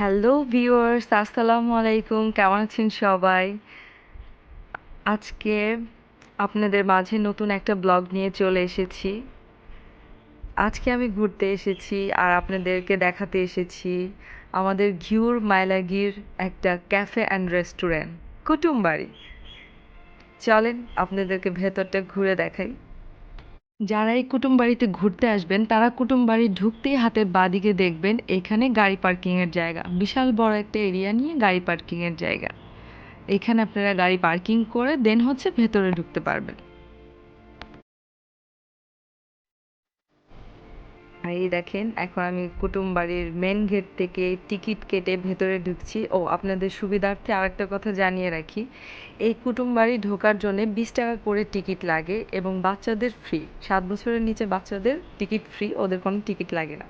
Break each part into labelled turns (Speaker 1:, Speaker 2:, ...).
Speaker 1: Hello viewers আসসালামু আলাইকুম কেমন আছেন সবাই? আজকে আপনাদের মাঝে নতুন একটা ব্লগ নিয়ে চলে এসেছি। আজকে আমি ঘুরতে এসেছি আর আপনাদেরকে দেখাতে এসেছি আমাদের ঘিউর মাইলাগির একটা ক্যাফে অ্যান্ড রেস্টুরেন্ট কুটুমবাড়ি। চলেন আপনাদেরকে ভেতরটা ঘুরে দেখাই। যারা এই কুটুম বাড়িতে ঘুরতে আসবেন, তারা কুটুম বাড়ি ঢুকতেই হাতের বাঁদিকে দেখবেন, এখানে গাড়ি পার্কিংয়ের জায়গা। বিশাল বড় একটা এরিয়া নিয়ে গাড়ি পার্কিংয়ের জায়গা। এখানে আপনারা গাড়ি পার্কিং করে দেন হচ্ছে ভেতরে ঢুকতে পারবেন। আর এই দেখেন, এখন আমি কুটুম বাড়ির মেন গেট থেকে টিকিট কেটে ভেতরে ঢুকছি। ও, আপনাদের সুবিধার্থে আরেকটা কথা জানিয়ে রাখি। এই কুটুম বাড়ি ঢোকার জন্য বিশ টাকা করে টিকিট লাগে এবং বাচ্চাদের ফ্রি সাত বছরের নিচে বাচ্চাদের টিকিট ফ্রি ওদের কোনো টিকিট লাগে না।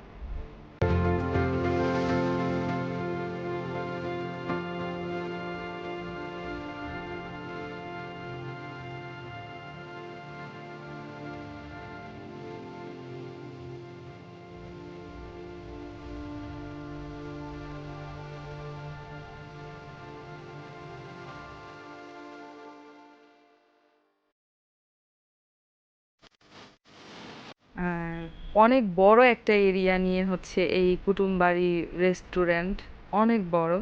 Speaker 1: অনেক বড় একটা এরিয়া নিয়ে হচ্ছে এই কুটুমবাড়ি রেস্টুরেন্ট অনেক বড়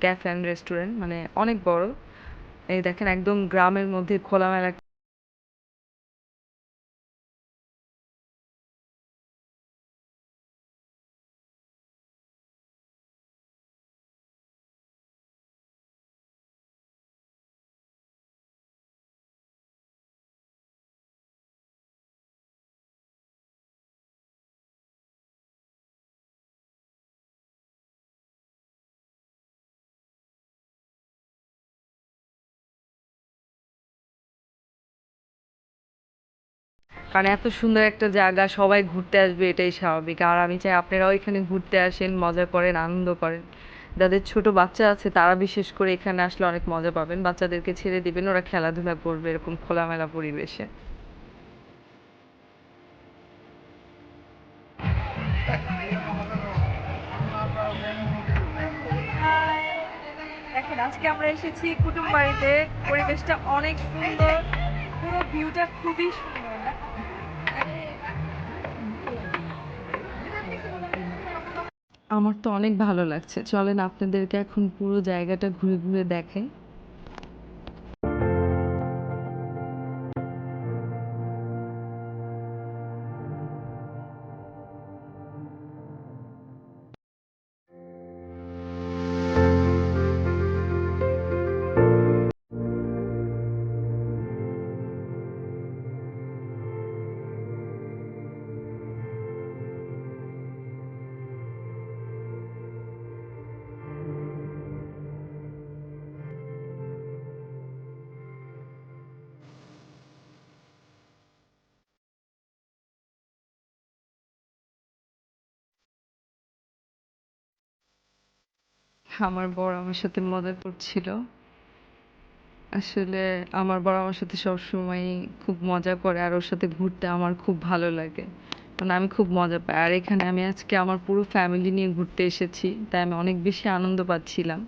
Speaker 1: ক্যাফে অ্যান্ড রেস্টুরেন্ট মানে অনেক বড়। এই দেখেন একদম গ্রামের মধ্যে খোলামেলা কারণ এত সুন্দর একটা জায়গা, সবাই ঘুরতে আসবে, এটাই স্বাভাবিক। আর আমি চাই আপনারাও এখানে ঘুরতে আসেন, মজা করেন, আনন্দ করেন। যাদের ছোট বাচ্চা আছে, তারা বিশেষ করে এখানে আসলে অনেক মজা পাবেন। বাচ্চাদেরকে ছেড়ে দিবেন, ওরা খেলাধুলা করবে এরকম খোলামেলা পরিবেশে। দেখেন, আজকে আমরা এসেছি কুটুম বাড়িতে পরিবেশটা অনেক সুন্দর। পুরো ভিউটা খুবই সুন্দর। আমার তো অনেক ভালো লাগছে। চলেন আপনাদেরকে এখন পুরো জায়গাটা ঘুরে ঘুরে দেখাই। আমার বর আমার সাথে মজা করছিল। আসলে আমার বর আমার সাথে সবসময় খুব মজা করে আর ওর সাথে ঘুরতে আমার খুব ভালো লাগে। মানে আমি খুব মজা পাই। আর এখানে আমি আজকে আমার পুরো ফ্যামিলি নিয়ে ঘুরতে এসেছি, তাই আমি অনেক বেশি আনন্দ পাচ্ছিলাম।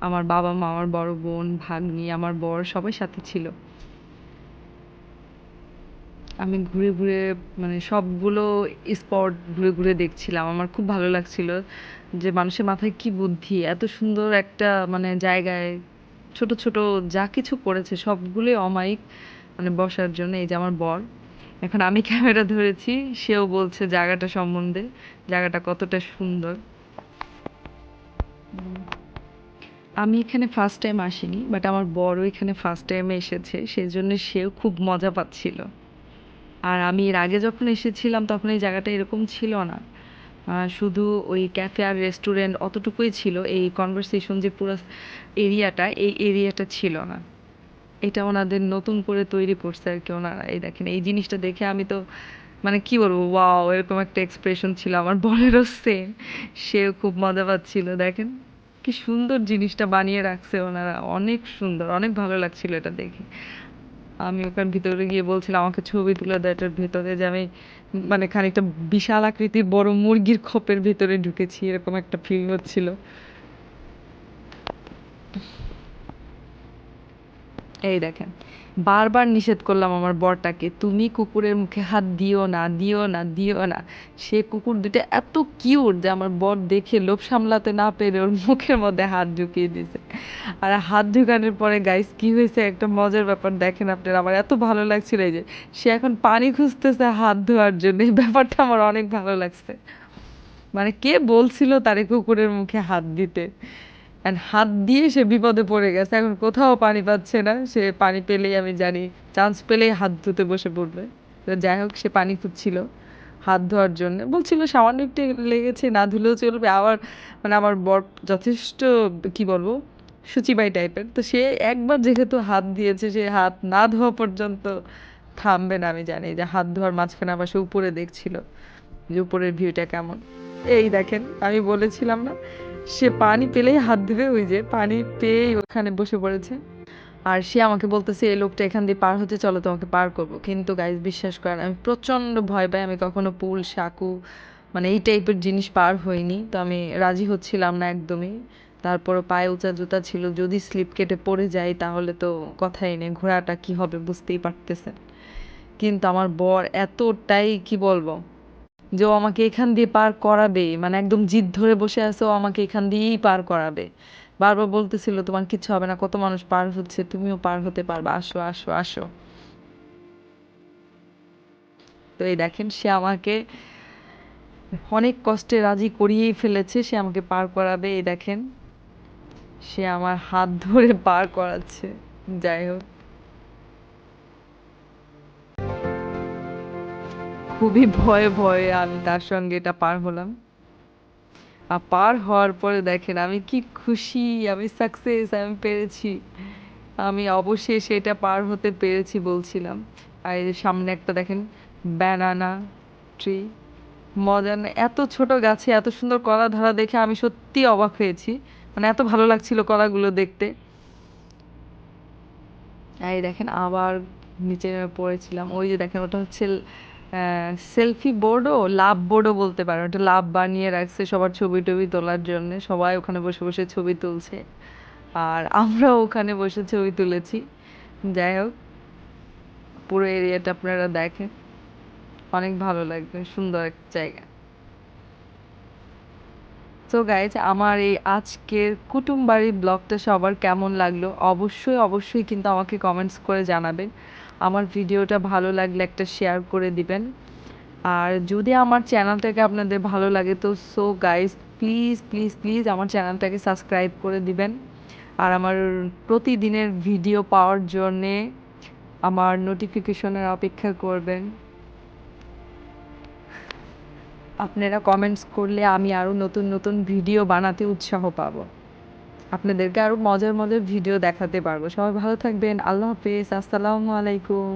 Speaker 1: আমার বাবা মা আমার বড় বোন, ভাগ্নি, আমার বর সবাই সাথে ছিল। আমি ঘুরে ঘুরে মানে সবগুলো স্পট ঘুরে ঘুরে দেখছিলাম। আমার খুব ভালো লাগছিল যে মানুষের মাথায় কি বুদ্ধি, এত সুন্দর একটা মানে জায়গায় ছোট ছোট যা কিছু করেছে সবগুলোই অমায়িক মানে বসার জন্য। এই যে আমার বর, এখন আমি ক্যামেরা ধরেছি, সেও বলছে জায়গাটা সম্বন্ধে, জায়গাটা কতটা সুন্দর। আমি এখানে ফার্স্ট টাইম আসিনি বাট আমার বড় এখানে ফার্স্ট টাইমে এসেছে, সেই জন্য সেও খুব মজা পাচ্ছিল। আর আমি এর আগে যখন এসেছিলাম, তখন এই জায়গাটা এরকম ছিল না। শুধু ওই ক্যাফে আর রেস্টুরেন্ট অতটুকুই ছিল। এই কনভারসেশন যে পুরো এরিয়াটা এই এরিয়াটা ছিল না। এটা ওনাদের নতুন করে তৈরি করছে আর কি ওনারা। এই দেখেন, এই জিনিসটা দেখে আমি তো মানে কি বলব ওয়াও এরকম একটা এক্সপ্রেশন ছিল। আমার বরেরও সেম সেও খুব মজা পাচ্ছিল, দেখেন। কি সুন্দর জিনিসটা বানিয়ে রাখছে ওনারা। অনেক সুন্দর, অনেক ভালো লাগছিল এটা দেখে। আমি ওখান ভিতরে গিয়ে বলছিলাম, আমাকে ছবি তুলে দেয় এটার ভেতরে যে আমি মানে খানিকটা বিশাল আকৃতির বড় মুরগির খোপের ভেতরে ঢুকেছি। এরকম একটা ফিল হচ্ছিল। এই দেখেন, বারবার নিষেধ করলাম আমার বরটাকে, তুমি কুকুরের মুখে হাত দিও না দিও না দিও না। সে কুকুর দুটো এত কিউট যে আমার বর দেখে লোভ সামলাতে না পেরে ওর মুখের মধ্যে হাত ঢুকিয়ে দিয়েছে। আর হাত ঢুকানোর পরে গাইস কি হয়েছে? একটা মজার ব্যাপার দেখেন আপনারা, আমার এত ভালো লাগছিল এই যে, সে এখন পানি খুঁজতেছে হাত ধোয়ার জন্য। এই ব্যাপারটা আমার অনেক ভালো লাগছে। মানে কে বলছিল তারে কুকুরের মুখে হাত দিতে? অ্যান্ড হাত দিয়ে সে বিপদে পড়ে গেছে। এখন কোথাও পানি পাচ্ছে না। সে পানি পেলেই আমি জানি। চান্স পেলেই হাত ধুতে বসে পড়বে। তো যাই হোক, সে পানি খুঁজছিল হাত ধোয়ার জন্য। বলছিল, সামান্য একটু লেগেছে, না ধুলেও চলবে। আবার মানে আমার বর যথেষ্ট, কি বলব, সূচিবাই টাইপের। তো সে একবার যেহেতু হাত দিয়েছে, সে হাত না ধোয়া পর্যন্ত থামবে না, আমি জানি। যে হাত ধোয়ার মাঝখানে আবার সে উপরে দেখছিল যে উপরের ভিউটা কেমন। এই দেখেন, আমি বলেছিলাম না সে পানি পেলেই হাত ধুবে ওই যে পানি পেয়েই ওখানে বসে পড়েছে। আর সে আমাকে বলতেছে, এই লোকটা এখান দিয়ে পার হতে, চলো তোমাকে পার করব। কিন্তু গাইজ বিশ্বাস করেন, আমি প্রচণ্ড ভয় পাই, আমি কখনো পুল, সাকু মানে এই টাইপের জিনিস পার হইনি। তো আমি রাজি হচ্ছিলাম না একদমই। তারপর পায়ে উঁচা জুতা ছিল, যদি স্লিপ কেটে পড়ে যাই, তাহলে তো কথাই নেই, ঘোড়াটা কি হবে বুঝতেই পারতেছেন। কিন্তু আমার বর এতটাই, কি বলব যে ও আমাকে এখান দিয়ে পার করাবে। মানে একদম জিদ ধরে বসে আছে, ও আমাকে এখান দিয়েই পার করাবে। বারবার বলতেছিল, তোমার কিচ্ছু হবে না, কত মানুষ পার হচ্ছে, তুমিও পার হতে পারবে। আসো আসো আসো। তো এই দেখেন, সে আমাকে অনেক কষ্টে রাজি করিয়েই ফেলেছে, সে আমাকে পার করাবে। এই দেখেন, সে আমার হাত ধরে পার করাচ্ছে। যাই হোক। খুবই ভয়ে ভয়ে আমি তার সঙ্গে এটা পার হলাম। আর পার হওয়ার পরে দেখেন আমি কি খুশি, আমি সাকসেস আমি পেরেছি। আমি অবশেষে এটা পার হতে পেরেছি বলছিলাম। আর এই সামনে একটা দেখেন ব্যানানা ট্রি মজা এত ছোট গাছে এত সুন্দর কলা ধরা দেখে আমি সত্যি অবাক হয়েছি। মানে এত ভালো লাগছিল কলাগুলো দেখতে। এই দেখেন আবার নিচে পড়েছিলাম। ওই যে দেখেন ওটা হচ্ছে সেলফি বোর্ডও লাভ বোর্ডও বলতে পারেন ওটা লাভ বানিয়ে রাখছে সবার ছবি টবি তোলার জন্য। সবাই ওখানে বসে বসে ছবি তুলছে। আর আমরাও ওখানে বসে ছবি তুলেছি। যাই হোক, পুরো এরিয়াটা আপনারা দেখেন। অনেক ভালো লাগবে, সুন্দর একটা জায়গা। তো গাইজ আমার এই আজকের কুটুম বাড়ির ব্লগটা সবার কেমন লাগল? অবশ্যই অবশ্যই কিন্তু আমাকে কমেন্টস করে জানাবেন। আমার ভিডিওটা ভালো লাগলে একটা শেয়ার করে দিবেন। আর যদি আমার চ্যানেলটাকে আপনাদের ভালো লাগে, তো so guys please please please আমার চ্যানেলটাকে সাবস্ক্রাইব করে দিবেন। আর আমার প্রতিদিনের ভিডিও পাওয়ার জন্যে আমার নোটিফিকেশনের অপেক্ষা করবেন। আপনারা কমেন্টস করলে আমি আরও নতুন নতুন ভিডিও বানাতে উৎসাহ পাবো। আপনাদেরকে আরও মজার মজার ভিডিও দেখাতে পারব। সবাই ভালো থাকবেন। আল্লাহ হাফিজ। আসসালামু আলাইকুম।